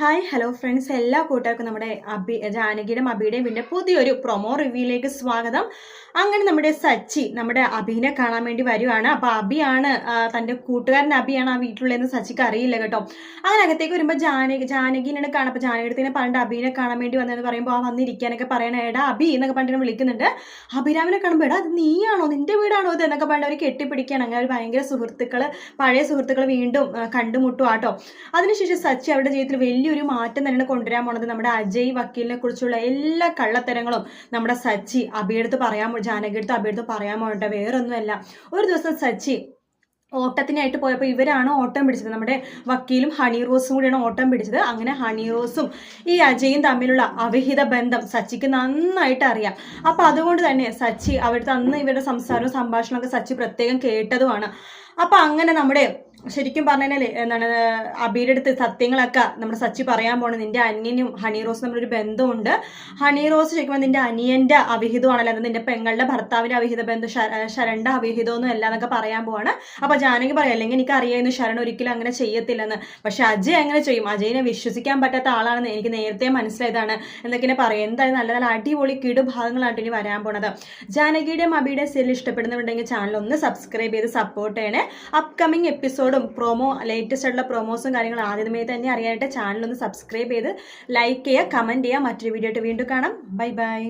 Hi hello friends എല്ലാ കൂട്ടുകാർക്കും നമ്മുടെ അബി ജാനകിയുടെയും അബിയുടെയും പിന്നെ പുതിയൊരു പ്രൊമോ റിവ്യൂയിലേക്ക് സ്വാഗതം. അങ്ങനെ നമ്മുടെ സച്ചി നമ്മുടെ അബിനെ കാണാൻ വേണ്ടി വരുവാണ്. അപ്പോൾ അബിയാണ് തന്റെ കൂട്ടുകാരൻ അബിയാണ് ആ വീട്ടിലുള്ളതെന്ന് സച്ചിക്ക് അറിയില്ല കേട്ടോ. അങ്ങനെ അകത്തേക്ക് വരുമ്പോൾ ജാനകി ജാനകിനെ കാണാം. അപ്പൊ ജാനകിടത്തിനെ പറഞ്ഞിട്ട് അബിനെ കാണാൻ വേണ്ടി വന്നതെന്ന് പറയുമ്പോൾ ആ വന്നിരിക്കാനൊക്കെ പറയണ എടാ അബി എന്നൊക്കെ പറഞ്ഞിട്ട് വിളിക്കുന്നുണ്ട്. അഭിരാമിനെ കാണുമ്പോൾ എടാ അത് നീയാണോ? നിന്റെ വീടാണോ ഇത്? എന്നൊക്കെ പറഞ്ഞിട്ട് അവർ കെട്ടിപ്പിടിക്കുകയാണ്. അങ്ങനെ ഒരു ഭയങ്കര സുഹൃത്തുക്കൾ പഴയ സുഹൃത്തുക്കൾ വീണ്ടും കണ്ടുമുട്ടുവാട്ടോ കണ്ടുമുട്ടും അതിനുശേഷം സച്ചി അവരുടെ ജീവിതത്തിൽ വലിയൊരു മാറ്റം തന്നെയാണ് കൊണ്ടുവരാൻ പോണത് നമ്മുടെ അജയ് വക്കീലിനെ കുറിച്ചുള്ള എല്ലാ കള്ളത്തരങ്ങളും നമ്മുടെ സച്ചി അബിയെടുത്ത് പറയാൻ ജാനകി ജാനകിയെടുത്ത് അബിയെടുത്ത് പറയാൻ പോകട്ടെ വേറൊന്നുമല്ല. ഒരു ദിവസം സച്ചി ഓട്ടത്തിനായിട്ട് പോയപ്പോൾ ഇവരാണ് ഓട്ടം പിടിച്ചത്. നമ്മുടെ വക്കീലും ഹണി റോസും കൂടിയാണ് ഓട്ടം പിടിച്ചത്. അങ്ങനെ ഹണി റോസും ഈ അജയും തമ്മിലുള്ള അവിഹിത ബന്ധം സച്ചിക്ക് നന്നായിട്ട് അറിയാം. അപ്പോൾ അതുകൊണ്ട് തന്നെ സച്ചി അവിടുത്തെ അന്ന് ഇവരുടെ സംസാരവും സംഭാഷണമൊക്കെ സച്ചി പ്രത്യേകം കേട്ടതുമാണ്. അപ്പൊ അങ്ങനെ നമ്മുടെ ശരിക്കും പറഞ്ഞാലേ എന്താണ് അബിയുടെ അടുത്ത് സത്യങ്ങളൊക്കെ നമ്മുടെ സച്ചി പറയാൻ പോണത് നിന്റെ അനിയനും ഹണി റോസും തമ്മിലൊരു ബന്ധമുണ്ട്. ഹണി റോസ് ശരിക്കും നിന്റെ അനിയന്റെ അവിഹിതമാണല്ലോ? അത് നിന്റെ പെങ്ങളുടെ ഭർത്താവിന്റെ അവിഹിത ബന്ധം ശര- ശരണിന്റെ അവിഹിതമൊന്നും അല്ല എന്നൊക്കെ പറയാൻ പോവാണ്. അപ്പൊ ജാനകി പറയാം അല്ലെങ്കിൽ എനിക്ക് അറിയായിരുന്നു ശരൺ ഒരിക്കലും അങ്ങനെ ചെയ്യത്തില്ലെന്ന്. പക്ഷെ അജയ് അങ്ങനെ ചെയ്യും. അജയിനെ വിശ്വസിക്കാൻ പറ്റാത്ത ആളാണെന്ന് എനിക്ക് നേരത്തെ മനസ്സിലായതാണ്. എന്നൊക്കെ പറയാം. എന്തായാലും നല്ല നല്ല അടിപൊളി കിടു ഭാഗങ്ങളായിട്ട് ഇനി വരാൻ പോണത്. ജാനകിയുടെയും അബിയുടെയും സീരിയൽ ഇഷ്ടപ്പെടുന്നുണ്ടെങ്കിൽ ചാനൽ ഒന്ന് സബ്സ്ക്രൈബ് ചെയ്ത് സപ്പോർട്ട് ചെയ്യണേ. അപ്കമിങ് എപ്പിസോഡും പ്രൊമോ ലേറ്റസ്റ്റ് ആയിട്ടുള്ള പ്രൊമോസും കാര്യങ്ങളും ആദ്യമേ തന്നെ അറിയാനായിട്ട് ചാനലൊന്ന് സബ്സ്ക്രൈബ് ചെയ്ത് ലൈക്ക് ചെയ്യുക കമന്റ് ചെയ്യുക. മറ്റൊരു വീഡിയോ ആയിട്ട് വീണ്ടും കാണാം. Bye bye